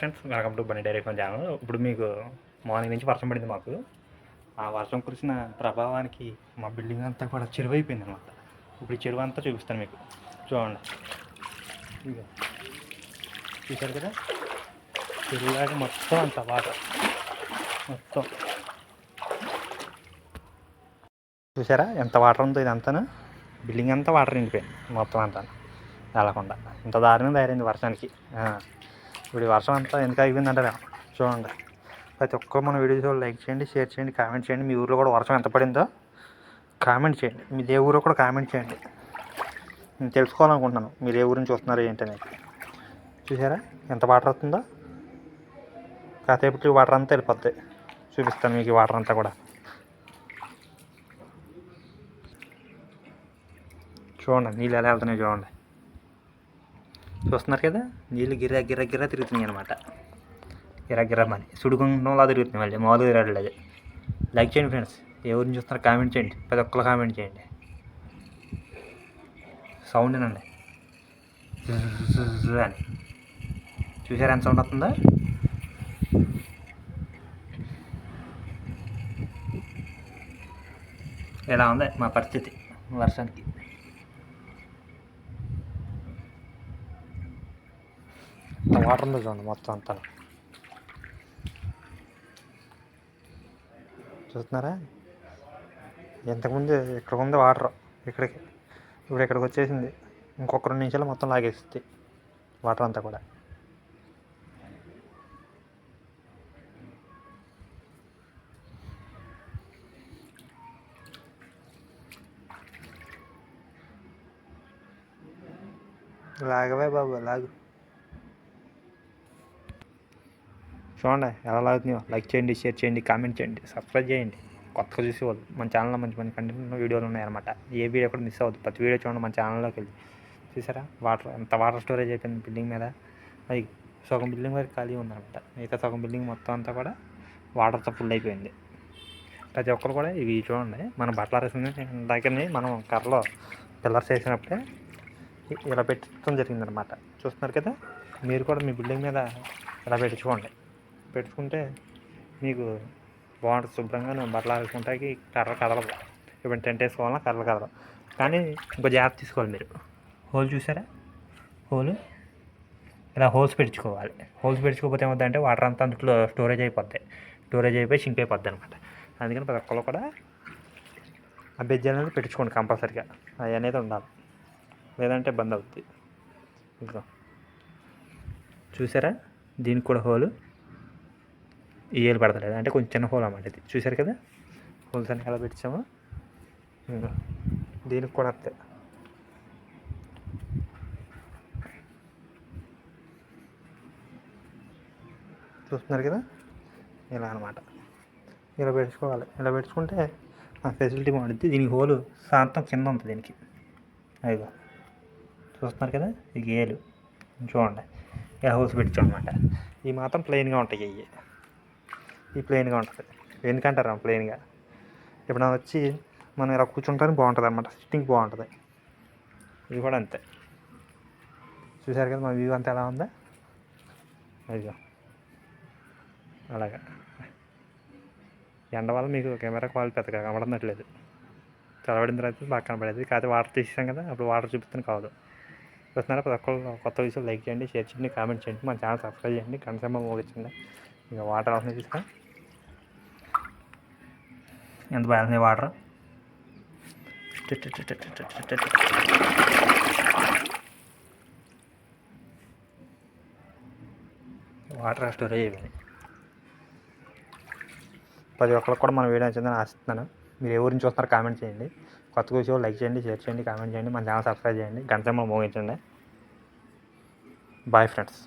Friends welcome to Bunny dairy farm channel ఇప్పుడు మీకు morning నుంచి వర్షం పడింది మాకు. ఆ వర్షం కురిసిన ప్రభావానికి మా బిల్డింగ్ అంతా కూడా చెరువు అయిపోయింది అనమాట. ఇప్పుడు ఈ చెరువు అంతా చూపిస్తాను మీకు. చూడండి. చూశారు కదా? చెరువులాగా మొత్తం అంత వాటర్ మొత్తం. చూసారా ఎంత వాటర్ ఉందో ఇదంతాను. బిల్డింగ్ అంతా వాటర్ నిండిపోయింది. మొత్తం అంతా. వెళ్ళకుండా ఇంత దారుణం తయారైంది వర్షానికి. ఇప్పుడు ఈ వర్షం అంతా ఎందుకు అయిపోయిందంటారా చూడండి. ప్రతి ఒక్కరు మన వీడియోస్ లైక్ చేయండి షేర్ చేయండి కామెంట్ చేయండి. మీ ఊర్లో కూడా వర్షం ఎంత పడిందో కామెంట్ చేయండి. మీ ఏ ఊరో కూడా కామెంట్ చేయండి. నేను తెలుసుకోవాలనుకుంటున్నాను మీరు ఏ ఊరిని నుంచి వస్తున్నారు ఏంటనేది చూసారా ఎంత వాటర్ వస్తుందో? కాసేపటి వాటర్ అంతా వెళ్ళిపోద్ది. చూపిస్తాను మీకు వాటర్ అంతా కూడా. చూడండి నీళ్ళు ఎలా వెళ్తున్నాయి చూడండి. చూస్తున్నారు కదా? నీళ్ళు గిర్రా గిర్రా గిర్రా తిరుగుతున్నాయి అనమాట గిర్రా గిర్రా మని. సుడిగుండంలా తిరుగుతున్నాయి మళ్ళీ మామూలుగా తిరగలేదు లైక్ చేయండి ఫ్రెండ్స్ ఎవరిని చూస్తున్నారు? కామెంట్ చేయండి. ప్రతి ఒక్కరు కామెంట్ చేయండి. సౌండ్ ఏనండి అని. చూసారా ఎంత సౌండ్ వస్తుందా? ఎలా ఉంది మా పరిస్థితి? వర్షానికి. అంత వాటర్ ఉందో చూడండి మొత్తం అంతా. చూస్తున్నారా? ఇంతకుముందు ఇక్కడ ఉంది వాటర్ ఇక్కడికి. ఇప్పుడు ఇక్కడికి వచ్చేసింది. ఇంకొక రెండు నిమిషాలు మొత్తం లాగేస్తుంది వాటర్ అంతా కూడా. లాగవే బాబు లాగు. చూడండి ఎలా లాగుతున్నాయో. లైక్ చేయండి షేర్ చేయండి కామెంట్ చేయండి సబ్స్క్రైబ్ చేయండి. కొత్తగా చూసేవాళ్ళు మన ఛానల్లో మంచి మంచి కంటెంట్ వీడియోలు ఉన్నాయన్నమాట ఏ వీడియో కూడా మిస్ అవ్వద్దు. ప్రతి వీడియో చూడండి మన ఛానల్లోకి వెళ్ళి. చూసారా? వాటర్ ఎంత వాటర్ స్టోరేజ్ అయిపోయింది బిల్డింగ్ మీద. అది సగం బిల్డింగ్ వరకు ఖాళీ ఉందన్నమాట. మిగతా సగం బిల్డింగ్ మొత్తం అంతా కూడా వాటర్తో ఫుల్ అయిపోయింది. ప్రతి ఒక్కరు కూడా ఇవి చూడండి. మనం బట్టలు ఆరేసింది దగ్గరని మనం కర్రలో పిల్లర్స్ వేసినప్పుడే ఇలా పెట్టడం జరిగిందనమాట చూస్తున్నారు కదా? మీరు కూడా మీ బిల్డింగ్ మీద ఇలా పెట్టించుకోండి పెట్టుకుంటే మీకు బాగుంటుంది శుభ్రంగా నువ్వు బట్టలు ఆడుకుంటాకి కర్ర కదలదు. ఇప్పుడు టెంట్ వేసుకోవాలన్నా కర్రలు కదలదు కానీ ఇంకో జాగ్రత్త తీసుకోవాలి మీరు. హోల్ చూసారా? హోల్ ఇలా హోల్స్ పెట్టుకోవాలి హోల్స్ పెట్టుకోకపోతే ఏమవుతుందంటే వాటర్ అంతా అందులో స్టోరేజ్ అయిపోద్ది. స్టోరేజ్ అయిపోయి షింక్ అయిపోద్ది అనమాట అందుకని ప్రతి ఒక్కరు కూడా ఆ బెజ్ అనేది పెట్టుకోండి కంపల్సరిగా. అవి అనేది ఉండాలి. లేదంటే ఇబ్బంది అవుద్ది. ఇంకా చూసారా? దీనికి కూడా హోలు ఏలు పడతలేదు. అంటే కొంచెం చిన్న హోల్ అన్నమాట ఇది. చూసారు కదా? హోల్స్ అన్ని ఎలా పెట్టాము దీనికి కూడా అంతే. చూస్తున్నారు కదా? ఇలా అనమాట ఇలా పెట్టుకోవాలి. ఇలా పెట్టుకుంటే ఆ ఫెసిలిటీ బాగుంటుంది దీనికి హోలు శాంతం కింద ఉంటుంది దీనికి. అదిగో చూస్తున్నారు కదా? ఈ గేలు చూడండి. ఇలా హోల్స్ పెట్టించు ఈ మాత్రం ప్లెయిన్గా ఉంటాయి ఇవి ఈ ప్లెయిన్గా ఉంటుంది. ఎందుకంటారా ప్లెయిన్గా ఇప్పుడు నాకు వచ్చి మనం ఇలా కూర్చుంటానికి బాగుంటుంది అనమాట సిట్టింగ్ బాగుంటుంది. ఇది కూడా అంతే. చూసారు కదా మా వ్యూ అంతా ఎలా ఉందా? అయ్యో. అలాగా. ఎండ వల్ల మీకు కెమెరా క్వాలిటీ పెద్దగా కనబడనట్లేదు. చదవడిన తర్వాత బాగా కనబడేది. కాకపోతే వాటర్ తీసాం కదా అప్పుడు వాటర్ చూపిస్తాను కాదు. చూస్తున్నారా? ప్రతి ఒక్కరు కొత్త విషయాలు లైక్ చేయండి షేర్ చేయండి కామెంట్ చేయండి. మన ఛానల్ సబ్స్క్రైబ్ చేయండి. కనసమ్మ మోగించండి ఇంకా వాటర్ అవసరం తీసుకొని ఎంత బాగుంది వాటర్? వాటర్ స్టోరేజ్ అయిపోయింది ప్రతి ఒక్కరికి కూడా మనం వీడియో నచ్చిందని ఆశిస్తున్నాను. మీరు ఎవరి నుంచి చూస్తున్నారు కామెంట్ చేయండి. కొత్త విషయం లైక్ చేయండి షేర్ చేయండి కామెంట్ చేయండి. మన ఛానల్ సబ్స్క్రైబ్ చేయండి. గంట మోగించండి. Bye friends